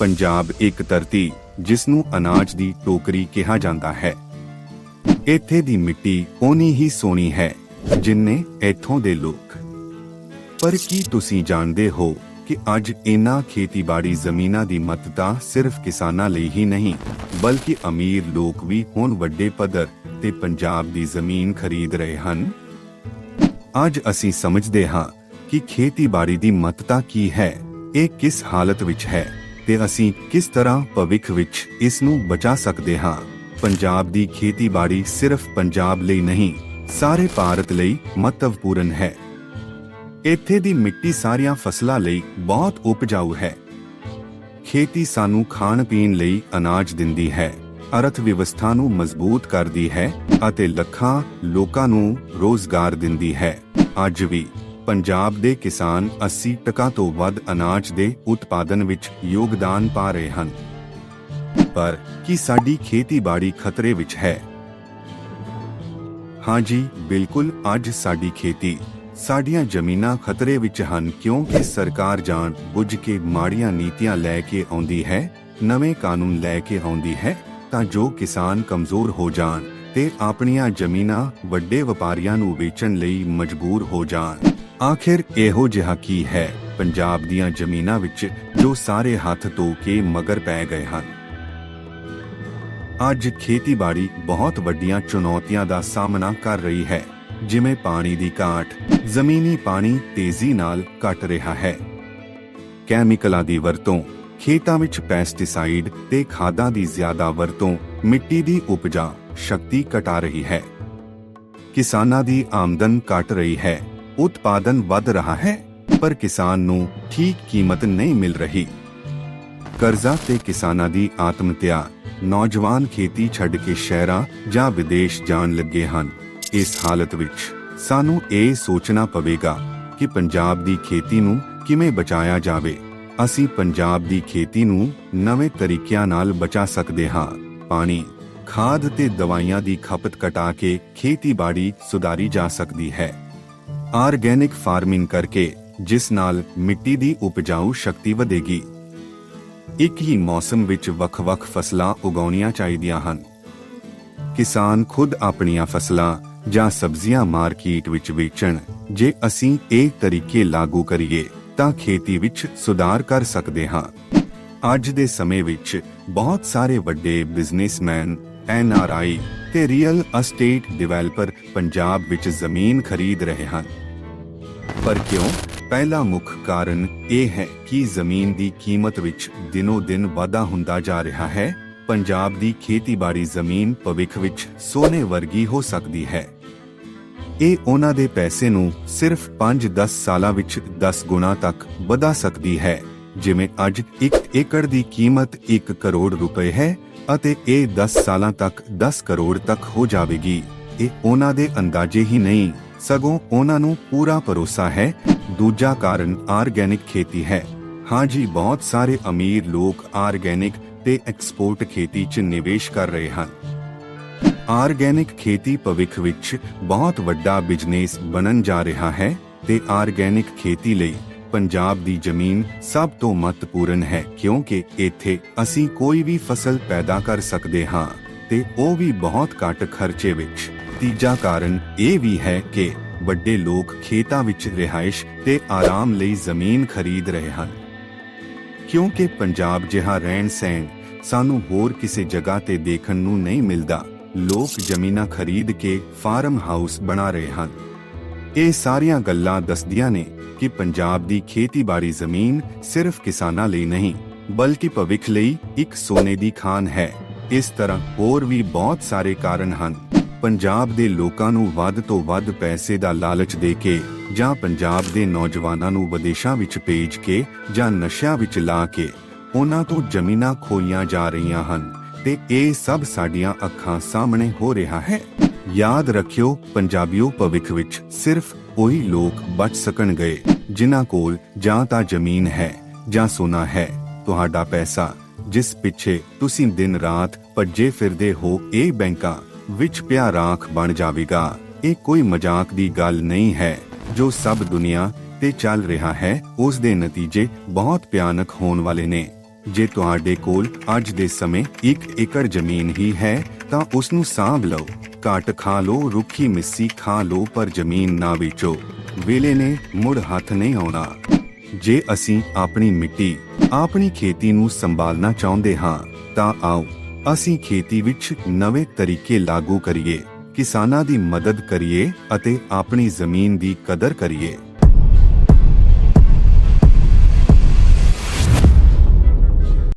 ਪੰਜਾਬ ਇੱਕ ਧਰਤੀ ਜਿਸ ਨੂੰ ਅਨਾਜ ਦੀ ਟੋਕਰੀ ਕਿਹਾ ਜਾਂਦਾ ਹੈ। ਇੱਥੇ ਦੀ ਮਿੱਟੀ ਓਨੀ ਹੀ ਸੋਹਣੀ ਹੈ, ਜਿੰਨੇ ਇੱਥੋਂ ਦੇ ਲੋਕ। ਪਰ ਕੀ ਤੁਸੀਂ ਜਾਣਦੇ ਹੋ ਕਿ ਅੱਜ ਇਨ੍ਹਾਂ ਖੇਤੀਬਾੜੀ ਜ਼ਮੀਨਾਂ ਦੀ ਮਹੱਤਤਾ ਸਿਰਫ ਕਿਸਾਨਾਂ ਲਈ ਹੀ ਨਹੀਂ, ਬਲਕਿ ਅਮੀਰ ਲੋਕ ਵੀ ਹੁਣ ਵੱਡੇ ਪੱਧਰ ਤੇ ਪੰਜਾਬ ਦੀ ਜ਼ਮੀਨ ਖਰੀਦ ਰਹੇ ਹਨ? ਅੱਜ ਅਸੀਂ ਸਮਝਦੇ ਹਾਂ ਕਿ ਖੇਤੀਬਾੜੀ ਦੀ ਮਹੱਤਤਾ ਕੀ ਹੈ, ਇਹ ਕਿਸ ਹਾਲਤ ਵਿੱਚ ਹੈ। ਤੇ ਅਸੀਂ ਕਿਸ ਤਰ੍ਹਾਂ ਭਵਿੱਖ ਵਿੱਚ ਇਸ ਨੂੰ ਬਚਾ ਸਕਦੇ ਹਾਂ? ਪੰਜਾਬ ਦੀ ਖੇਤੀਬਾੜੀ ਸਿਰਫ ਪੰਜਾਬ ਲਈ ਨਹੀਂ, ਸਾਰੇ ਭਾਰਤ ਲਈ ਮਹੱਤਵਪੂਰਨ ਹੈ। ਇੱਥੇ ਦੀ ਮਿੱਟੀ ਸਾਰੀਆਂ ਫਸਲਾਂ ਲਈ ਬਹੁਤ ਉਪਜਾਊ ਹੈ। ਖੇਤੀ ਸਾਨੂੰ ਖਾਣ ਪੀਣ ਲਈ ਅਨਾਜ ਦਿੰਦੀ ਹੈ, ਅਰਥ ਵਿਵਸਥਾ ਨੂੰ ਮਜ਼ਬੂਤ ਕਰਦੀ ਹੈ ਅਤੇ ਲੱਖਾਂ ਲੋਕਾਂ ਨੂੰ ਰੋਜ਼ਗਾਰ ਦਿੰਦੀ ਹੈ। ਅੱਜ ਵੀ ਪੰਜਾਬ ਦੇ ਕਿਸਾਨ 80% ਤੋਂ ਵੱਧ ਅਨਾਜ ਦੇ ਉਤਪਾਦਨ ਵਿੱਚ ਯੋਗਦਾਨ ਪਾ ਰਹੇ ਹਨ। ਪਰ ਕੀ ਸਾਡੀ ਖੇਤੀਬਾੜੀ ਖਤਰੇ ਵਿੱਚ ਹੈ? ਹਾਂਜੀ ਬਿਲਕੁਲ, ਅੱਜ ਸਾਡੀ ਖੇਤੀ ਸਾਡੀਆਂ ਜ਼ਮੀਨਾਂ ਖਤਰੇ ਵਿੱਚ ਹਨ ਕਿਉਂਕਿ ਸਰਕਾਰ ਜਾਣ ਬੁੱਝ ਕੇ ਮਾੜੀਆਂ ਨੀਤੀਆਂ ਲੈ ਕੇ ਆਉਂਦੀ ਹੈ, ਨਵੇਂ ਕਾਨੂੰਨ ਲੈ ਕੇ ਆਉਂਦੀ ਹੈ ਤਾਂ ਜੋ ਕਿਸਾਨ ਕਮਜ਼ੋਰ ਹੋ ਜਾਣ। ਤੇ ਆਪਣੀਆਂ ਜ਼ਮੀਨਾਂ ਵੱਡੇ ਵਪਾਰੀਆਂ ਨੂੰ ਵੇਚਣ ਲਈ ਮਜਬੂਰ ਹੋ ਜਾਣ। ਆਖਿਰ ਇਹੋ ਜਿਹਾ ਕੀ ਹੈ? ਪੰਜਾਬ ਦੀਆਂ ਜ਼ਮੀਨਾਂ ਵਿੱਚ ਜੋ ਸਾਰੇ ਹੱਥ ਧੋ ਕੇ ਮਗਰ ਪੈ ਗਏ ਹਨ। ਅੱਜ ਖੇਤੀਬਾੜੀ ਬਹੁਤ ਵੱਡੀਆਂ ਚੁਣੌਤੀਆਂ ਦਾ ਸਾਹਮਣਾ ਕਰ ਰਹੀ ਹੈ। ਜਿਵੇਂ ਪਾਣੀ ਦੀ ਘਾਟ, ਜ਼ਮੀਨੀ ਪਾਣੀ ਤੇਜ਼ੀ ਨਾਲ ਘਟ ਰਿਹਾ ਹੈ। ਕੈਮੀਕਲਾਂ ਦੀ ਵਰਤੋਂ, ਖੇਤਾਂ ਵਿੱਚ ਪੈਸਟੀਸਾਈਡ ਤੇ ਖਾਦਾਂ ਦੀ ਜ਼ਿਆਦਾ ਵਰਤੋਂ, ਮਿੱਟੀ ਦੀ ਉਪਜਾ ਸ਼ਕਤੀ ਘਟਾ ਰਹੀ ਹੈ। ਕਿਸਾਨਾਂ ਦੀ ਆਮਦਨ ਘਟ ਰਹੀ ਹੈ। ਉਤਪਾਦਨ ਵੱਧ ਰਿਹਾ ਹੈ, ਪਰ ਕਿਸਾਨ ਨੂੰ ਠੀਕ ਕੀਮਤ ਨਹੀਂ ਮਿਲ ਰਹੀ। ਕਰਜ਼ਾ ਤੇ ਕਿਸਾਨਾਂ ਦੀ ਆਤਮਹੱਤਿਆ। ਨੌਜਵਾਨ ਖੇਤੀ ਛੱਡ ਕੇ ਸ਼ਹਿਰਾਂ ਜਾਂ ਵਿਦੇਸ਼ ਜਾਣ ਲੱਗੇ ਹਨ। ਇਸ ਹਾਲਤ ਵਿੱਚ ਸਾਨੂੰ ਇਹ ਸੋਚਣਾ ਪਵੇਗਾ ਕਿ ਪੰਜਾਬ ਦੀ ਖੇਤੀ ਨੂੰ ਕਿਵੇਂ ਬਚਾਇਆ ਜਾਵੇ। ਅਸੀਂ ਪੰਜਾਬ ਦੀ ਖੇਤੀ ਨੂੰ ਨਵੇਂ ਤਰੀਕਿਆਂ ਨਾਲ ਬਚਾ ਸਕਦੇ ਹਾਂ। ਪਾਣੀ ਖਾਦ ਤੇ ਦਵਾਈਆਂ ਦੀ ਖਪਤ ਘਟਾ ਕੇ ਖੇਤੀਬਾੜੀ ਸੁਧਾਰੀ ਜਾ ਸਕਦੀ ਹੈ। ਆਰਗੈਨਿਕ ਫਾਰਮਿੰਗ ਕਰਕੇ ਜਿਸ ਨਾਲ ਮਿੱਟੀ ਦੀ ਉਪਜਾਊ ਸ਼ਕਤੀ ਵਧੇਗੀ। ਇੱਕ ਹੀ ਮੌਸਮ ਵਿੱਚ ਵੱਖ-ਵੱਖ ਫਸਲਾਂ ਉਗਾਉਣੀਆਂ ਚਾਹੀਦੀਆਂ ਹਨ। ਕਿਸਾਨ ਖੁਦ ਆਪਣੀਆਂ ਫਸਲਾਂ ਜਾਂ ਸਬਜ਼ੀਆਂ ਮਾਰਕੀਟ ਵਿੱਚ ਵੇਚਣ, ਜੇ ਅਸੀਂ ਇਹ ਤਰੀਕੇ ਲਾਗੂ ਕਰੀਏ, ਤਾਂ ਖੇਤੀ ਵਿੱਚ ਸੁਧਾਰ ਕਰ ਸਕਦੇ ਹਾਂ। ਅੱਜ ਦੇ ਸਮੇਂ ਵਿੱਚ ਬਹੁਤ ਸਾਰੇ ਵੱਡੇ ਬਿਜ਼ਨਸਮੈਨ ਐਨ ਆਰ ਆਈ ਤੇ ਰੀਅਲ ਅਸਟੇਟ ਡਿਵੈਲਪਰ ਪੰਜਾਬ ਵਿੱਚ ਜ਼ਮੀਨ ਖਰੀਦ ਰਹੇ ਹਨ। ਪਰ ਕਿਉਂ? ਪਹਿਲਾ ਮੁੱਖ ਕਾਰਨ ਇਹ ਹੈ ਕਿ ਜ਼ਮੀਨ ਦੀ ਕੀਮਤ ਵਿੱਚ ਦਿਨੋ ਦਿਨ ਵਾਧਾ ਹੁੰਦਾ ਜਾ ਰਿਹਾ ਹੈ। ਪੰਜਾਬ ਦੀ ਖੇਤੀਬਾੜੀ ਜ਼ਮੀਨ ਭਵਿੱਖ ਵਿੱਚ ਸੋਨੇ ਵਰਗੀ ਹੋ ਸਕਦੀ ਹੈ। ਇਹ ਉਹਨਾਂ ਦੇ ਪੈਸੇ ਨੂੰ ਸਿਰਫ 5-10 ਸਾਲਾਂ ਵਿੱਚ 10 ਗੁਣਾ ਤੱਕ ਵਧਾ ਸਕਦੀ ਹੈ। ਜਿਵੇਂ ਅੱਜ 1 ਏਕੜ ਦੀ ਕੀਮਤ 1 ਕਰੋੜ ਰੁਪਏ ਹੈ ਅਤੇ ਇਹ 10 ਸਾਲਾਂ ਤੱਕ 10 ਕਰੋੜ ਤੱਕ ਹੋ ਜਾਵੇਗੀ। ਇਹ ਉਹਨਾਂ ਦੇ ਅੰਦਾਜ਼ੇ ਹੀ ਨਹੀਂ, ਸਗੋਂ ਉਹਨਾਂ ਨੂੰ ਪੂਰਾ ਭਰੋਸਾ ਹੈ। ਦੂਜਾ ਕਾਰਨ ਆਰਗੈਨਿਕ ਖੇਤੀ ਹੈ। ਹਾਂਜੀ ਬਹੁਤ ਸਾਰੇ ਅਮੀਰ ਲੋਕ ਆਰਗੈਨਿਕ ਤੇ ਐਕਸਪੋਰਟ ਖੇਤੀ 'ਚ ਨਿਵੇਸ਼ ਕਰ ਰਹੇ ਹਨ। ਆਰਗੈਨਿਕ ਖੇਤੀ ਭਵਿੱਖ ਵਿੱਚ ਬਹੁਤ ਵੱਡਾ ਬਿਜ਼ਨਸ ਬਣਨ ਜਾ ਰਿਹਾ ਹੈ ਤੇ ਆਰਗੈਨਿਕ ਖੇਤੀ ਲਈ ਪੰਜਾਬ ਦੀ ਜ਼ਮੀਨ ਸਭ ਤੋਂ ਮਹੱਤਵਪੂਰਨ ਹੈ ਕਿਉਂਕਿ ਇੱਥੇ ਅਸੀਂ ਕੋਈ ਵੀ ਫਸਲ ਪੈਦਾ ਕਰ ਸਕਦੇ ਹਾਂ ਤੇ ਉਹ ਵੀ ਬਹੁਤ ਘੱਟ ਖਰਚੇ ਵਿੱਚ। ਤੀਜਾ ਕਾਰਨ ਇਹ ਵੀ ਹੈ ਕਿ ਵੱਡੇ ਲੋਕ ਖੇਤਾਂ ਵਿੱਚ ਰਿਹਾਇਸ਼ ਤੇ ਆਰਾਮ ਲਈ ਜ਼ਮੀਨ ਖਰੀਦ ਰਹੇ ਹਨ। ਕਿਉਂਕਿ ਪੰਜਾਬ ਜਿਹਾ ਰਹਿਣ ਸਹਿਣ ਸਾਨੂੰ ਹੋਰ ਕਿਸੇ ਜਗ੍ਹਾ ਤੇ ਦੇਖਣ ਨੂੰ ਨਹੀਂ ਮਿਲਦਾ। ਲੋਕ ਜ਼ਮੀਨਾਂ ਖਰੀਦ ਕੇ ਫਾਰਮ ਹਾਊਸ ਬਣਾ ਰਹੇ ਹਨ। ਇਹ ਸਾਰੀਆਂ ਗੱਲਾਂ ਦੱਸਦੀਆਂ ਨੇ ਕਿ ਪੰਜਾਬ ਦੀ ਖੇਤੀਬਾੜੀ ਜ਼ਮੀਨ ਸਿਰਫ ਕਿਸਾਨਾਂ ਲਈ ਨਹੀਂ, ਬਲਕਿ ਭਵਿੱਖ ਲਈ ਇੱਕ ਸੋਨੇ ਦੀ ਖਾਨ ਹੈ। ਇਸ ਤਰ੍ਹਾਂ ਹੋਰ ਵੀ ਬਹੁਤ ਸਾਰੇ ਕਾਰਨ ਹਨ। ਪੰਜਾਬ ਦੇ ਲੋਕਾਂ ਨੂੰ ਵੱਧ ਤੋਂ ਵੱਧ ਪੈਸੇ ਦਾ ਲਾਲਚ ਦੇ ਕੇ ਜਾਂ ਪੰਜਾਬ ਦੇ ਨੌਜਵਾਨਾਂ ਨੂੰ ਵਿਦੇਸ਼ਾਂ ਵਿੱਚ ਭੇਜ ਕੇ ਜਾਂ ਨਸ਼ਿਆਂ ਵਿੱਚ ਲਾ ਕੇ ਉਹਨਾਂ ਤੋਂ ਜ਼ਮੀਨਾਂ ਖੋਈਆਂ ਜਾ ਰਹੀਆਂ ਹਨ ਤੇ ਇਹ ਸਭ ਸਾਡੀਆਂ ਅੱਖਾਂ ਸਾਹਮਣੇ ਹੋ ਰਿਹਾ ਹੈ। ਯਾਦ ਰੱਖਿਓ, ਪੰਜਾਬੀਓ ਭਵਿੱਖ ਵਿੱਚ ਸਿਰਫ ਉਹੀ ਲੋਕ ਬਚ ਸਕਣਗੇ, ਜਿਨ੍ਹਾਂ ਕੋਲ ਜਾਂ ਤਾਂ ਜ਼ਮੀਨ ਹੈ, ਜਾਂ ਸੋਨਾ ਹੈ, ਤੁਹਾਡਾ ਪੈਸਾ, ਜਿਸ ਪਿੱਛੇ ਤੁਸੀਂ ਦਿਨ ਰਾਤ ਭੱਜੇ ਫਿਰਦੇ ਹੋ, ਇਹ ਬੈਂਕਾਂ ਵਿੱਚ ਪਿਆ ਰਾਖ ਬਣ ਜਾਵੇਗਾ। ਇਹ ਕੋਈ ਮਜ਼ਾਕ ਦੀ ਗੱਲ ਨਹੀਂ ਹੈ, ਜੋ ਸਭ ਦੁਨੀਆ ਤੇ ਚੱਲ ਰਿਹਾ ਹੈ, ਉਸ ਦੇ ਨਤੀਜੇ ਬਹੁਤ ਭਿਆਨਕ ਹੋਣ ਵਾਲੇ ਨੇ। ਜੇ ਤੁਹਾਡੇ ਕੋਲ ਅੱਜ ਦੇ ਸਮੇਂ 1 ਏਕੜ ਜ਼ਮੀਨ ਹੀ ਹੈ, ਤਾਂ ਉਸ ਨੂੰ ਸਾਂਭ ਲਓ। ਘਾਟ ਖਾ ਲਓ ਰੁੱਖੀ ਮਿੱਸੀ ਖਾ ਲਓ ਪਰ ਜ਼ਮੀਨ ਨਾ ਵੇਚੋ ਵੇਲੇ ਨੇ ਮੁੜ ਹੱਥ ਨਹੀਂ ਆਉਣਾ ਜੇ ਅਸੀਂ ਆਪਣੀ ਮਿੱਟੀ ਆਪਣੀ ਖੇਤੀ ਨੂੰ ਸੰਭਾਲਣਾ ਚਾਹੁੰਦੇ ਹਾਂ ਤਾਂ ਆਓ ਅਸੀਂ ਖੇਤੀ ਵਿੱਚ ਨਵੇਂ ਤਰੀਕੇ ਲਾਗੂ ਕਰੀਏ ਕਿਸਾਨਾਂ ਦੀ ਮਦਦ ਕਰੀਏ ਅਤੇ ਆਪਣੀ ਜ਼ਮੀਨ ਦੀ ਕਦਰ ਕਰੀਏ